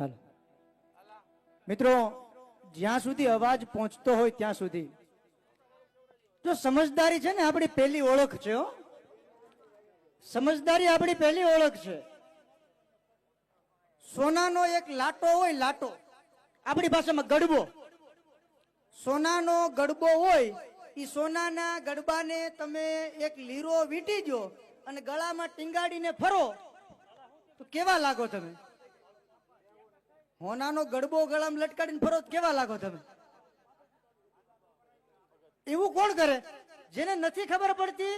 હાલો. મિત્રો, જ્યાં સુધી અવાજ પહોંચતો હોય ત્યાં સુધી. જો સમજદારી છે ને આપણી પહેલી ઓળખ છે સમજદારી આપણી પહેલી ઓળખ છે. સોનાનો એક લાટો હોય લાટો, આપણી ભાષામાં ગડબો. સોનાનો ગડબો હોય એ સોનાના ગડબાને તમે એક લીરો વીંટી દો અને ગળામાં ટીંગાડીને ફરો, તો કેવા લાગો તમે? હોનાનો ગડબો ગળામાં લટકાડીને ફરો કેવા લાગો તમે? એવું કોણ કરે? જેને નથી ખબર પડતી,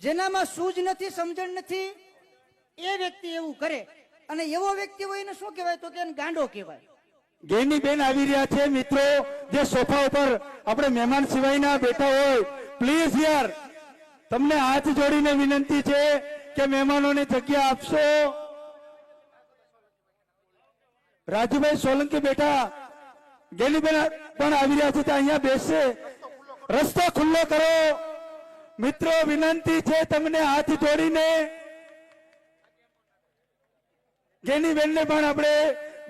જેનામાં સૂઝ નથી, સમજણ નથી, એ વ્યક્તિ એવું કરે. અને એવો વ્યક્તિ હોય એને શું કહેવાય? તો કે એને ગાંડો કહેવાય. ગેની બેન આવી રહ્યા છે, મિત્રો. જે સોફા ઉપર આપણે મહેમાન સિવાયના બેઠા હોય પ્લીઝ યાર, તમને હાથ જોડીને વિનંતી છે કે મહેમાનોને જગ્યા આપશો. રાજુભાઈ સોલંકી બેઠા ગેલીબેન પણ આવી રહ્યા છે, ત્યાં અહીંયા બેસશે રસ્તો ખુલ્લો કરો. મિત્રો, વિનંતી છે તમને હાથ જોડીને. ગેની બેનને પણ આપણે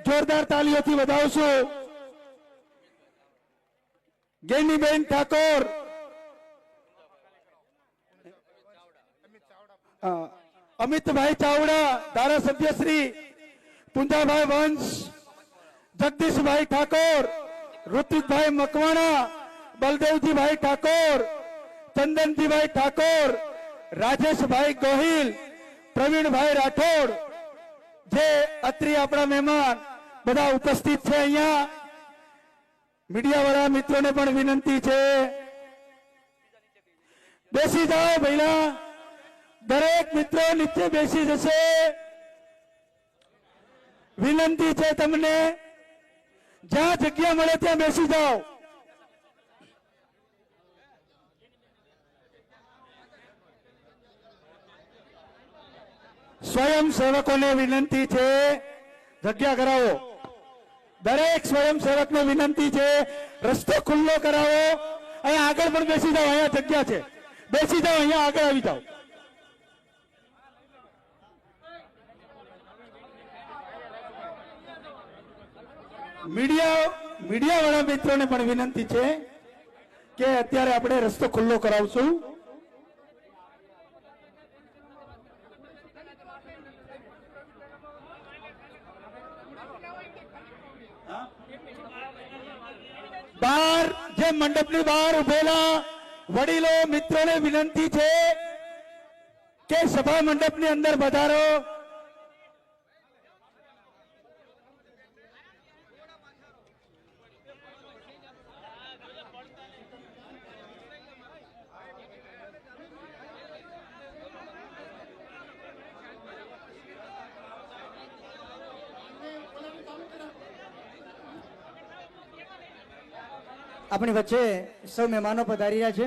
જોરદાર તાલીઓથી વધાવશું. ગેનીબેન ઠાકોર. અમિતભાઈ ચાવડા, ધારાસભ્ય શ્રી પુંજાભાઈ વંશ જગદીશભાઈ ઠાકોર ઋતિકભાઈ મકવાણા બલદેવજીભાઈ ઠાકોર ચંદનજીભાઈ ઠાકોર રાજેશભાઈ ગોહિલ પ્રવીણભાઈ રાઠોડ જે અત્રી આપણા મહેમાન બધા ઉપસ્થિત છે અહીંયા મીડિયા વાળા મિત્રોને પણ વિનંતી છે બેસી જાઓ ભૈલા દરેક મિત્રો નીચે બેસી જશે વિનંતી છે તમને. જ્યાં જગ્યા મળે ત્યાં બેસી જાઓ. સ્વયં સેવકોને વિનંતી છે. જગ્યા કરાવો. દરેક સ્વયં સેવકને વિનંતી છે. રસ્તો ખુલ્લો કરાવો. અહીંયા આગળ પણ બેસી જાઓ. અહીંયા જગ્યા છે. બેસી જાઓ, અહીંયા આગળ આવી જાઓ. મીડિયા મીડિયા વાળા મિત્રોને પણ વિનંતી છે કે અત્યારે આપણે રસ્તો ખુલ્લો કરાવશું. બહાર જે મંડપની બહાર ઉભેલા વડીલો મિત્રોને વિનંતી છે કે સભા મંડપની અંદર વધારો. આપણી વચ્ચે સૌ મહેમાનો પધારી રહ્યા છે.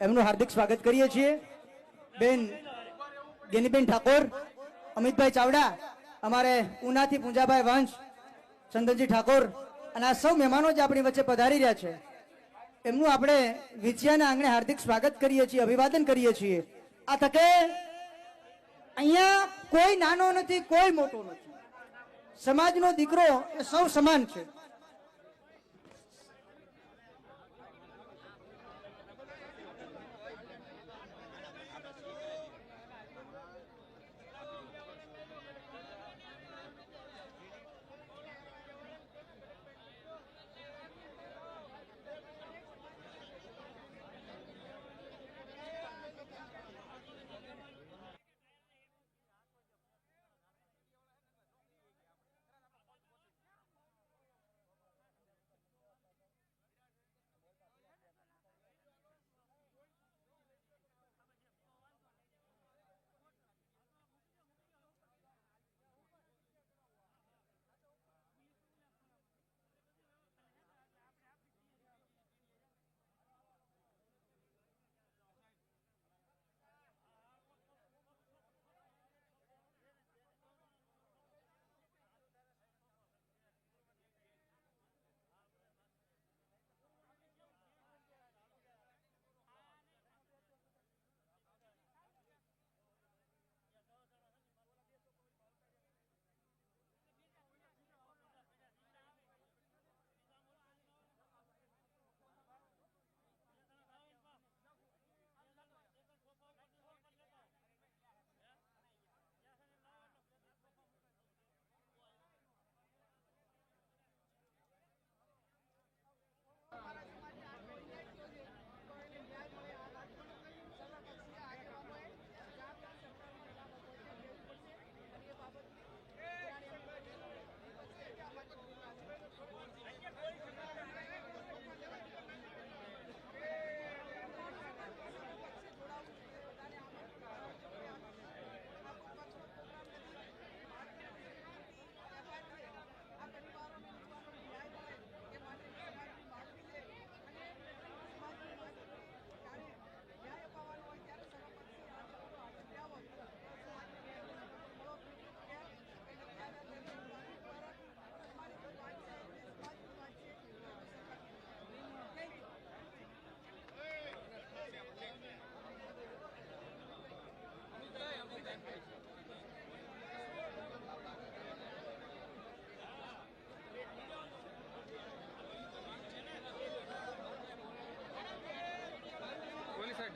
એમનું હાર્દિક સ્વાગત કરીએ છીએ. બેન ગેનીબેન ઠાકોર, અમિતભાઈ ચાવડા, અમારે ઉનાથી પૂંજાભાઈ વંશ ચંદનજી ઠાકોર અને આ સૌ મહેમાનો જે આપણી વચ્ચે પધારી રહ્યા છે. એમનું આપણે વિજયાના આંગણે હાર્દિક સ્વાગત કરીએ છીએ, અભિવાદન કરીએ છીએ. આ તકે અહીંયા કોઈ નાનો નથી, કોઈ મોટો નથી. સમાજનો દીકરો એ સૌ સમાન છે.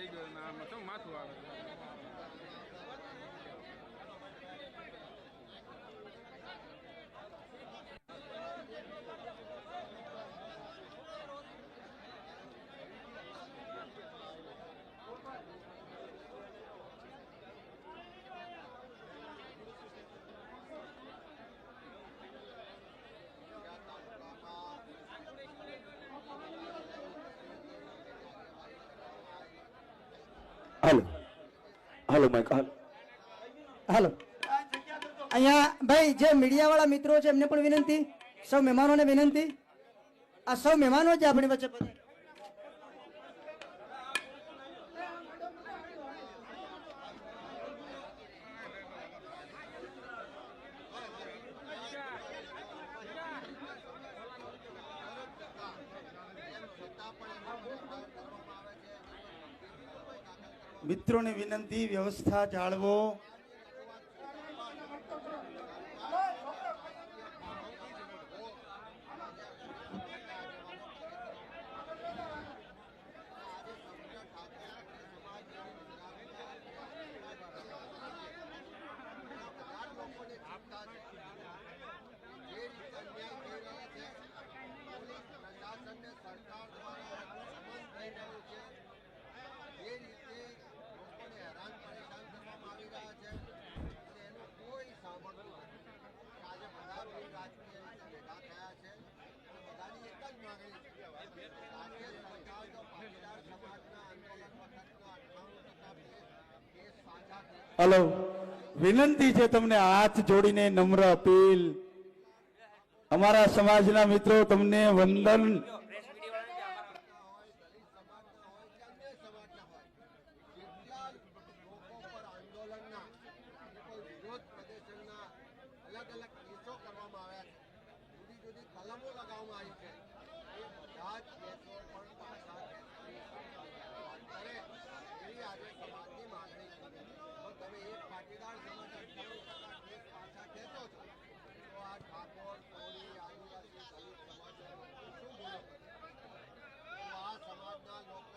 થઈ ગયો ને આમાં શું માથું આવે હાલો હાલો માઇક હાલો. હાલો. અહીંયા ભાઈ જે મીડિયા વાળા મિત્રો છે એમને પણ વિનંતી, સૌ મહેમાનોને વિનંતી. આ સૌ મહેમાનો જ આપણી વચ્ચે પધાર્યા. વ્યવસ્થા જાળવો પ્રશાસનને સરકાર દ્વારા સમજ થઈ રહ્યું છે જે રીતે લોકોને હેરાન પરેશાન કરવામાં આવી રહ્યા છે અને એનું કોઈ સાંભળતું નથી આજે બધા બિન રાજકીય રીતે ભેગા થયા છે અને બધાની એક જ માંગણી છે રાજ્ય સરકાર જો પાટીદાર સમાજના આંદોલન વખતના અઠ્ઠાણું ટકા કેસ સાચા કરે હાલો. વિનંતી છે તમને હાથ જોડીને નમ્ર અપીલ. અમારા સમાજના મિત્રો, તમને વંદન. કરવામાં આવ્યા છે. જુદી જુદી કલમો લગાવવામાં આવી છે. lo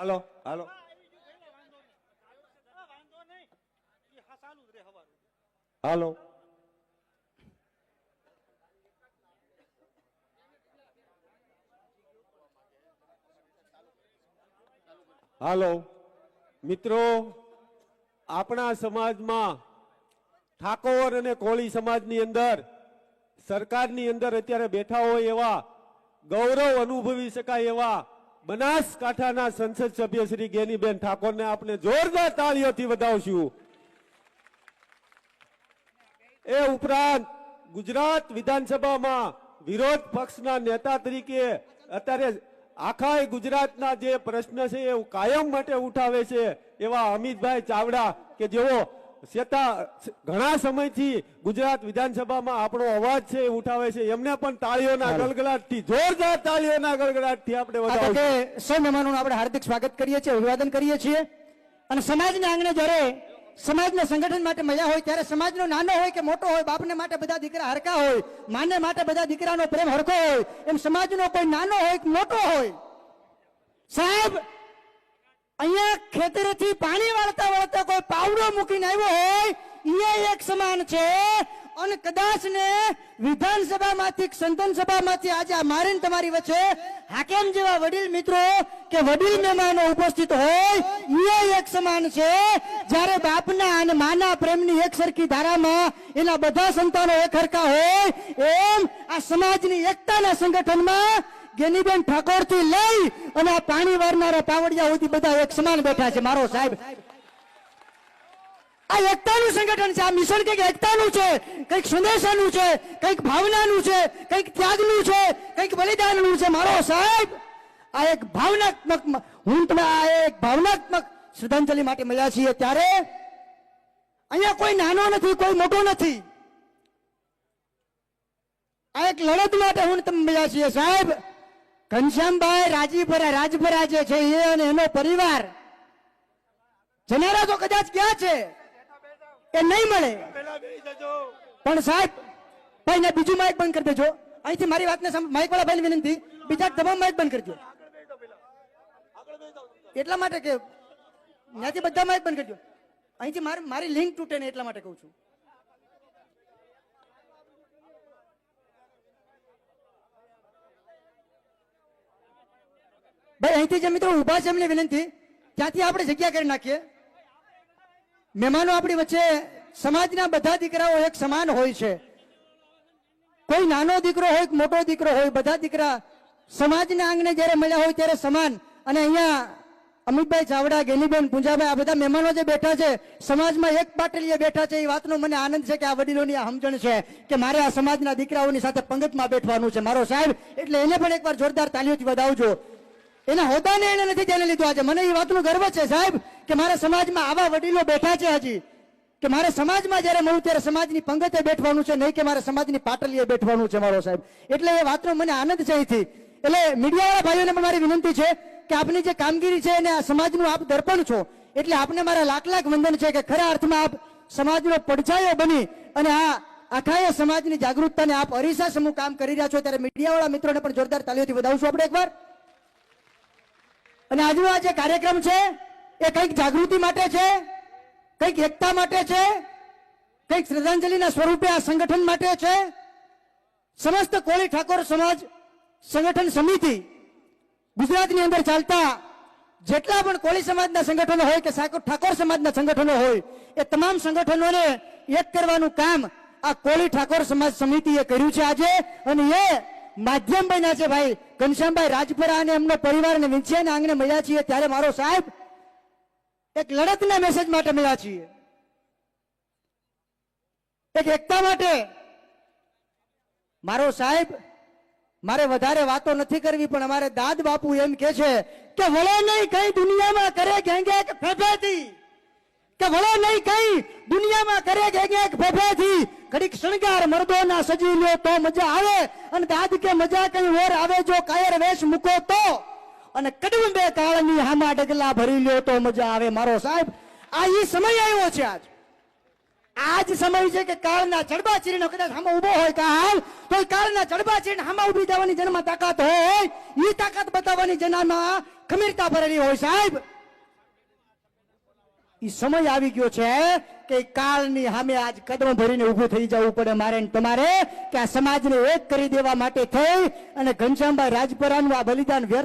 હાલો હાલો. હાલો. હાલો. મિત્રો, આપણા સમાજમાં ઠાકોર અને કોળી સમાજની અંદર, સરકારની અંદર અત્યારે બેઠા હોય એવા ગૌરવ અનુભવી શકાય એવા બનાસકાંઠાના સંસદ સભ્ય શ્રી ગેનીબેન ઠાકોરને આપણે જોરદાર તાળીઓથી વધાવશું. એ ઉપરાંત ગુજરાત વિધાનસભામાં વિરોધ પક્ષના નેતા તરીકે અત્યારે આખા ગુજરાતના જે પ્રશ્ન છે એ કાયમ માટે ઉઠાવે છે એવા અમિતભાઈ ચાવડા કે જેઓ છેતા ઘણા સમયથી ગુજરાત વિધાનસભામાં આપણો અવાજ છે એ ઉઠાવે છે. એમને પણ તાળીઓના ગલગલાટથી જોરદાર તાળીઓના ગલગલાટથી આપણે સૌ મહેમાનોનું આપણે હાર્દિક સ્વાગત કરીએ છીએ અભિવાદન કરીએ છીએ. અને સમાજના આંગણે જ્યારે સમાજના સંગઠન માટે મળ્યા હોય ત્યારે સમાજનો નાનો હોય કે મોટો હોય બાપને માટે બધા દીકરા હરકા હોય માને માટે બધા દીકરાનો પ્રેમ હરકો હોય એમ સમાજનો કોઈ નાનો હોય કે મોટો હોય. સાહેબ અહીંયા ખેતરેથી પાણી વાળતા વાળતા કોઈ પાવડો મૂકીને આવ્યો હોય એ એક સમાન છે. અને કદાચ ને વિધાનસભામાંથી સંતન સભામાંથી આજે આ મારે તમારી વચ્ચે હાકેમ જેવા વડીલ મિત્રો કે વડીલ મહેમાનો ઉપસ્થિત હોય એ એક સમાન છે. જ્યારે બાપના અને માના પ્રેમની એક સરખી ધારામાં એના બધા સંતાનો એક હરખા હોય, એમ આ સમાજની એકતાના સંગઠનમાં ગેનીબેન ઠાકોરથી લઈ અને આ પાણી વારનારા પાવડિયા સુધી બધા એક સમાન બેઠા છે. મારો સાહેબ, આ એકતાનું સંગઠન છે, આ મિશન કંઈક એકતાનું છે, કંઈક સંદેશાનું છે, કંઈક ભાવનાનું છે, કંઈક ત્યાગનું છે, કંઈક બલિદાનનું છે. મારો સાહેબ, આ એક ભાવનાત્મક હું તમે આ એક ભાવનાત્મક શ્રદ્ધાંજલિ માટે મળ્યા છીએ ત્યારે અહીંયા કોઈ નાનો નથી, કોઈ મોટો નથી. આ એક લડત માટે હું તમે મળ્યા છીએ સાહેબ. ઘનશ્યામભાઈ રાજીભરા રાજભરા જે છે એ અને એનો પરિવાર જનારા તો કદાચ ક્યાં છે? એ નહીં મળે. પણ સાહેબ ભાઈ ને બીજું માઇક બંધ કરી દેજો. અહીંથી મારી વાતને માઇક વાળા ભાઈ વિનંતી, બીજા તમામ માઇક બંધ કરજો. એટલા માટે કે, ત્યાંથી બધા માઇક બંધ કરજો. અહીંથી મારી લિંક તૂટે ને એટલા માટે કહું છું. ભાઈ, અહીંથી જે મિત્રો ઊભા છે એમને વિનંતી. ત્યાંથી આપણે જગ્યા કરી નાખીએ. મહેમાનો આપણી વચ્ચે સમાજના બધા દીકરાઓ એક સમાન હોય છે. કોઈ નાનો દીકરો હોય મોટો દીકરો હોય, બધા દીકરા સમાજના આંગણે જ્યારે મળ્યા હોય ત્યારે સમાન. અને અહીંયા અમિતભાઈ ચાવડા ગેલીબેન પૂંજાભાઈ આ બધા મહેમાનો જે બેઠા છે, સમાજમાં એક પાટલીએ બેઠા છે, એ વાતનો મને આનંદ છે કે આ વડીલોની આ સમજણ છે કે મારે આ સમાજના દીકરાઓની સાથે પંગતમાં બેઠવાનું છે. મારો સાહેબ, એટલે એને પણ એકવાર જોરદાર તાલીઓથી વધાવજો. એના હોદાને એને નથી જેને લીધું આજે. મને એ વાતનું ગર્વ છે સાહેબ કે મારા સમાજમાં આવા વડીલો બેઠા છે હજી. કે મારે સમાજમાં જ્યારે મળું ત્યારે સમાજની પંગતે બેઠવાનું છે, નહીં કે મારે સમાજની પાટલીએ બેઠવાનું છે મારો સાહેબ. એટલે એ વાતનો મને આનંદ છે અહીંથી. એટલે મીડિયાવાળા ભાઈઓને પણ મારી વિનંતી છે કે આપની જે કામગીરી છે એને આ સમાજનું આપ દર્પણ છો, એટલે આપને મારા લાખ લાખ વંદન છે કે ખરા અર્થમાં આપ સમાજનો પડછાયો બની અને આ આખા સમાજની જાગૃતતાને આપ અરીસા સમૂહ કામ કરી રહ્યા છો. ત્યારે મીડિયાવાળા મિત્રોને પણ જોરદાર તાલીઓથી વધાવશું આપણે એકવાર. અને આજનો આ જે કાર્યક્રમ છે, એ કંઈક જાગૃતિ માટે છે, કંઈક એકતા માટે છે, કંઈક શ્રદ્ધાંજલિના સ્વરૂપે આ સંગઠન માટે છે. સમસ્ત કોળી ઠાકોર સમાજ સંગઠન સમિતિ ગુજરાતની અંદર ચાલતા જેટલા પણ કોળી સમાજના સંગઠનો હોય કે ઠાકોર સમાજના સંગઠનો હોય, એ તમામ સંગઠનોને એક કરવાનું કામ આ કોળી ઠાકોર સમાજ સમિતિએ કર્યું છે આજે. અને એ માધ્યમ બન્યા છે ભાઈ. ઘનશ્યામભાઈ રાજપરા અને એમનો પરિવાર અને વિંછિયાના આંગણે મળ્યા છીએ. ત્યારે મારો સાહેબ એક લડતના મેસેજ માટે મળ્યા છીએ. એક એકતા માટે. મારો સાહેબ, મારે વધારે વાતો નથી કરવી, પણ અમારે દાદ બાપુ એમ કે છે કે વળે નહીં, કઈ દુનિયામાં કરે ઘેંગે ફેફેથી કે વળે નહીં કઈ, દુનિયામાં કરે કે એક ભેભેથી ઘડીક શણગાર મર્દોના સજી લ્યો તો મજા આવે, અને દાદ કે મજા કઈ ઓર આવે જો કાયર વેશ મૂકો તો. અને કડવંબે કાળની હામા ડગલા ભરી લ્યો તો મજા આવે. મારો સાહેબ, આ ઈ સમય આવ્યો છે આજ. આજ સમય છે કે કાળના ચડબા ચીરીનો કદાચ હામાં ઊભો હોય કાળ તો કાળના ચડબા ચીરીને હામાં ઊભી જવાની જેનામાં તાકાત હોય, ઈ તાકાત બતાવવાની જેનામાં ખમીરતા ભરેલી હોય સાહેબ. ઈ સમય આવી ગયો છે કે કાળની સામે આજ કદમ ભરીને ઊભું થઈ જવું પડે મારે તમારે, કે આ સમાજને એક કરી દેવા માટે થઈ અને ઘનશ્યામભાઈ રાજપરાનું આ બલિદાન